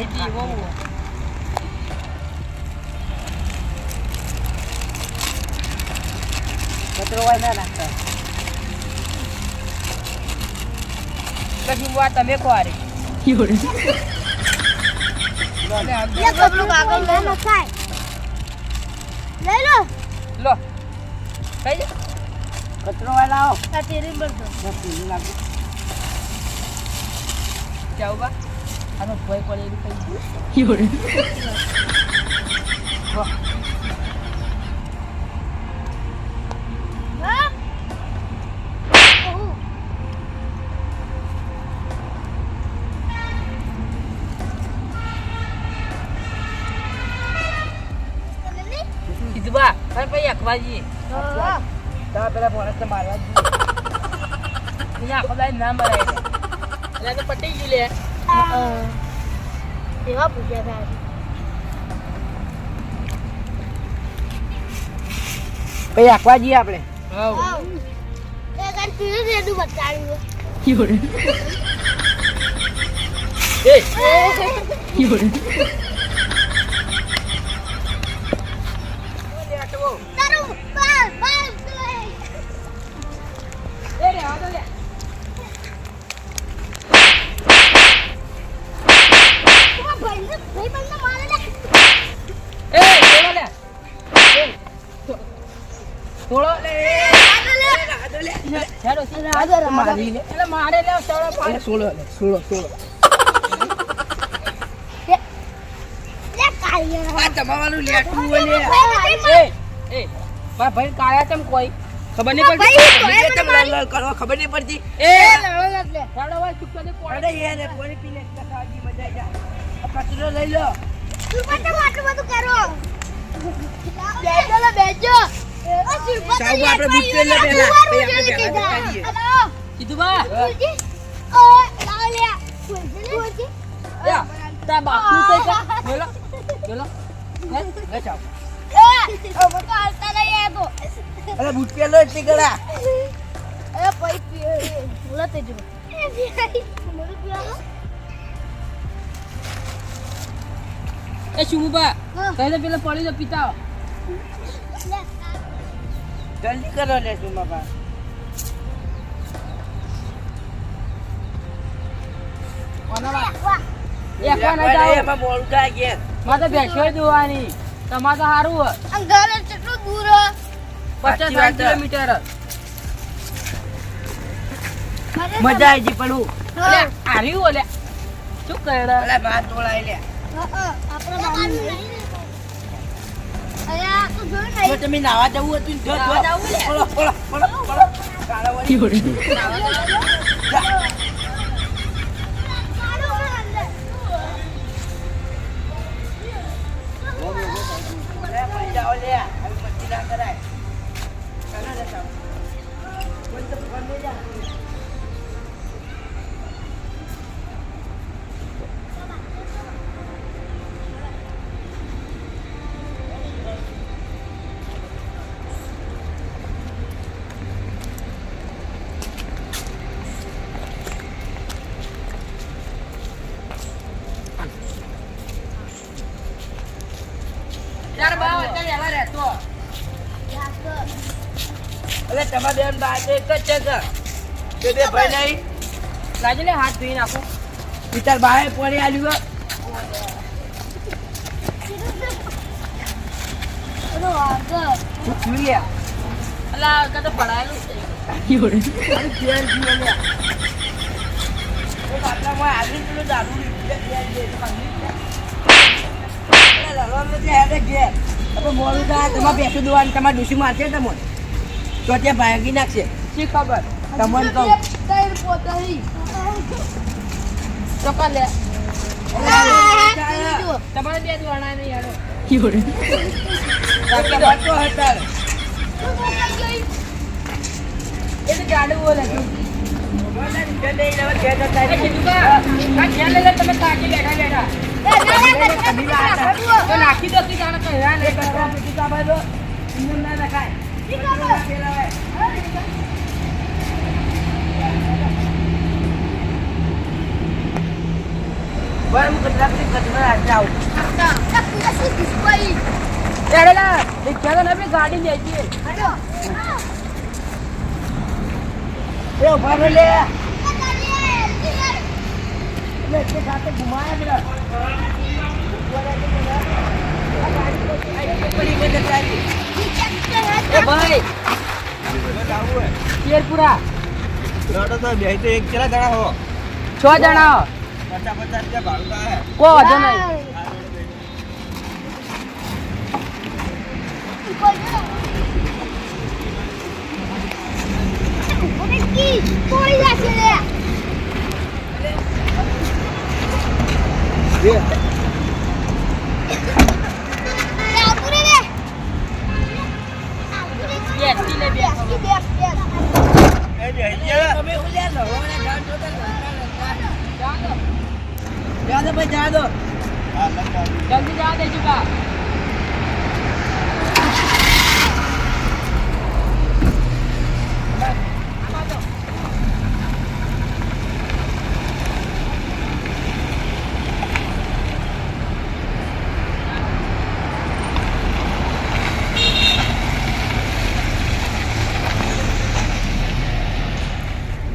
ให้พี่ว่าหัวจะตัวไว้แม่นะก็ทิ้งว่าแต่ไม่กว่าดิอยู่ดิเรียกกับลูกอาก็เลยมาใส่เลยลูกลูกไปก็ตัวไว้เราตัดตีนเบิ้ลตัดตีนเราเจ้าบ้า જાવ બા આનો ભય પડે એવી કઈ લો હા ઓહો તમને કીધું બા હવે પછી અખવા જઈએ હા. તમે પેલા ફોરેસ્ટ મારવા અહીંયા આખો દાડી ના મરાય. એટલે તો પટી ગયું લે. એવા પૂછ્યા થાય પછી આખવા જઈએ આપણે. હા ભાઈ ચૂપ કરી કોણ અરે યાર પાણી પીને ખાવાની મજા આવી જાય. કચરો લઈ લો. તું માટે આટલું બધું કરો. બેજો બેજો. સાહેબ, આપણે બુક કરી લે પહેલા. પછી આપણે પહેલા કરીએ. કીધું બા. ઓ લાવ લે બોલજે યા તા બાપનું કઈ કા? બોલો બોલો. હે લે ચાવ એ ઓ બતો હાલતા નહીં આ અરે બૂટ પેલો એટલી ગળા. એ પઈ પી બોલા તે જો એ પીવા એ શુભા હા. પેલા પડી દો પિતા જલ્દી કરો લે શુભા બા બેસો તમાર તો સારું ઘર કેટલું દૂર પચાસ કિલોમીટર. મજા આવી જી પડું હા. આર્યું ઓલે શું કરે લે. આપણે બાજુ નહીં. અયા, તું જોયું નહીં? જો તમે નાવા જવું હતું જો જો. બોલો બોલો બોલો બોલો કાળાવાળી. કાઢો તમારા બેન બાર તો એક જ છે કે? બે બે ભાઈ નહીં? લાજો લે હાથ ધોઈ નાખો પિતાર બાએ પોણી આલ્યું. તું તો તમારે ભેંસું દોવાનું, તમારે ડૂસી મારશે તમને. તો ત્યાં ભાગી નાખશે શી ખબર તમને કહું ચોક્કસ લે તમારે બે દોણા નહીં નાખી દો કે જાણે. ના નખાય. કચરો ના ફેલાવાય. બસ હું કચરા પેટી કચરા રાખી આવું. એડેલા રિક્ષા તો નથી ગાડી લેજે એ ઊભા રહો લે. લે, તે સાથે ઘુમાયા પેલા. આ શેરપુરા લડો તો બે તો એક કેટલા જણા હો છ જણા હો. પચાસ પચાસ રૂપિયા ભાડું તો આવે કો વાંધો નહીં પોળી જશે લે બે લે આવતું રે લે બેસતી લે, બેસ. બેસતી, બેસ, બેસ. એ બે ગયા તમે હું લે લો. હવે જાણ જો તાર લડતા લડતા. જા દો ભાઈ, જા દો. હા લંગા જલ્દી જવા દેજો કા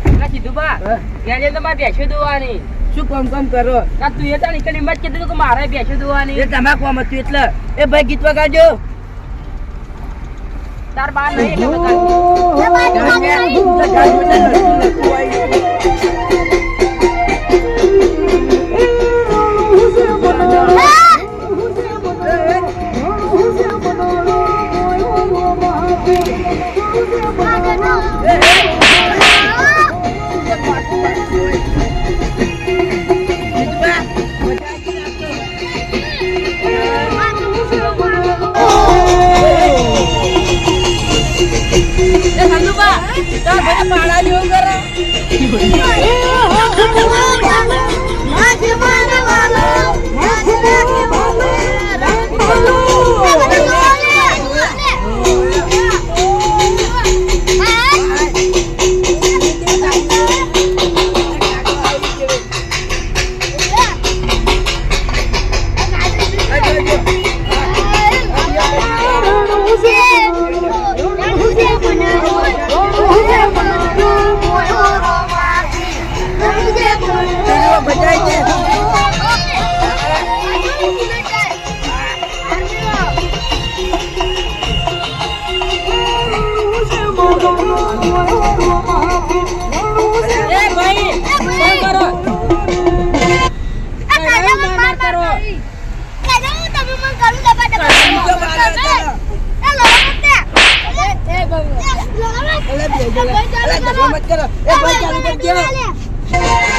એટલે કીધું બા ત્યાં જઈને તમારે બેસ્યું દોવાની શું કામ કામ કરો આ તું એ તારી કડી મત કીધું કે મારે ભેંસો દોવાની એ તમાકુ આમ હતું એટલે એ ભાઈ ગીત વગાડજો તાર બાર નહીં એટલે બગાડી. લે, પાડા જેવું કરે મત કરો. એ ભાઈ ચાલુ કરી એ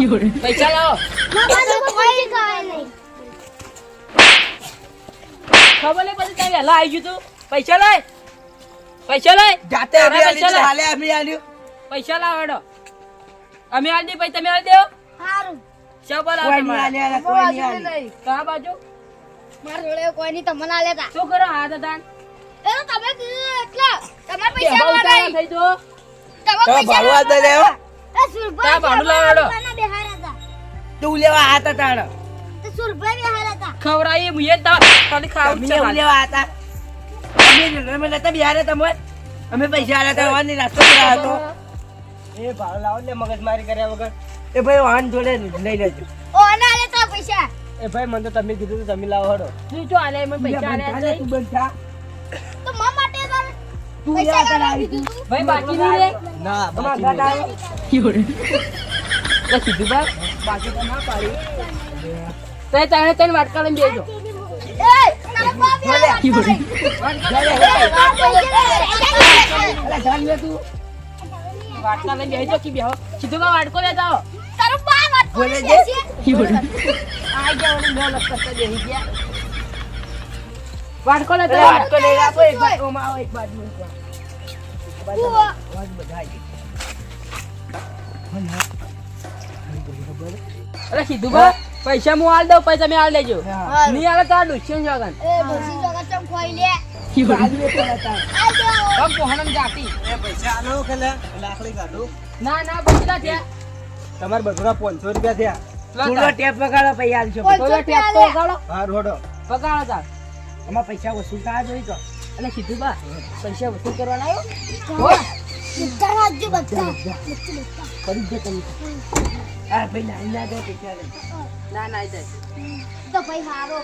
પૈસા લાવો માર ખબર નહીં પછી તમે વહેલા આવી ગયું તું. પૈસા લાય પૈસા લાય જાતે પૈસા લાય અમે આલ્યું. પૈસા લાવો હેડો અમે આલી પછી તમે આલી દેવો સારું શા પર કોઈ નહીં આલ્યા, કોઈ નહીં આલ્યું. કયા બાજુ? માર જોડે કોઈ નહીં તમને આ લેતા શું કરો હાથ હતા તમે કીધું એટલે તમારા પૈસા નહીં. થઈ જો તમારા તમે પૈસા ભાડું તા ભાડું લેવા ખાવું તમે. લેવા અમે અમે નતા બિહારે તમે અમે પૈસા હતા એ ભાડું લાવો ને મગજમારી કર્યા વગર. એ ભાઈ વાહન જોડે લઈ લેજો. ઓ, આને આલે તો પૈસા. એ ભાઈ મને તો તમે કીધું તો તમે લાવો હડો. તું જો આલે એમાં પૈસા બંધા. તો તું યાર આવી તું. તું. ભાઈ બાકી નહીં રે ના બાકી નહીં. આવ્યો. તો સીધું બા બાકી તો ના પાડી તે તને તને વાટકા લઈને બેજો લે. લે તું. વાટકા લઈને બેજો કે બેહો સીધું બા વાટકો લેતા આવો તારો બા વાત બોલે છે. છે? આઈ જવાનું મોલ કરતા બેહી ગયા વાટકો લે. વાટકો લઈ આપો એક બાજુ માં આવો, એક બાજુ અરે સીધું બા પૈસા હું આલ દઉં પૈસા મેં આલ લેજો નહીં આલે તો આ ડુસ્યું જગન એ, ભૂસી ચમ ખોઈ લે. પૈસા તમારે બધા પાંચસો રૂપિયા થયા. ટેપ વગાડો પછી પગાડો કોઈ- આમાં પૈસા વસૂલ થવા જોઈએ તો. અને સીધું બા પૈસા વસૂલ કરવાના આવ્યો બધા. રાજ્ય બધા. કરી દે તમે. હા ભાઈ ના ના દે પૈસા ના ના જાય. તો ભાઈ હારો.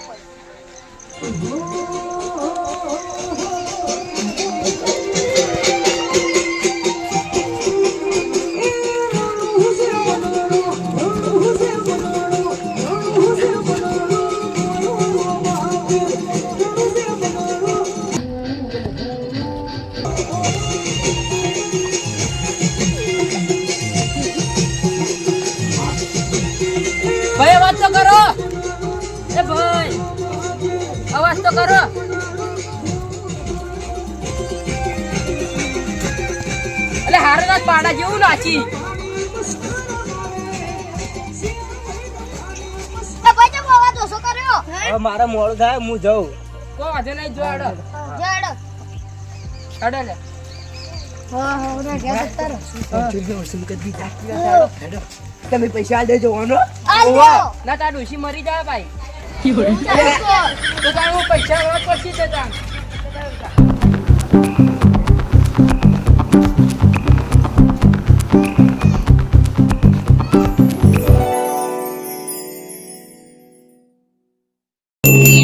પાડા જેવું નાચી. મારા મોડું થાય હું જઉં. વાંધો નહીં જો અડો. અડો લે. ઓના. તમે પૈસા દેજો વાનો ના તાર ડોશી મરી જાય ભાઈ. તો તાર હું પૈસા પછી તે તાર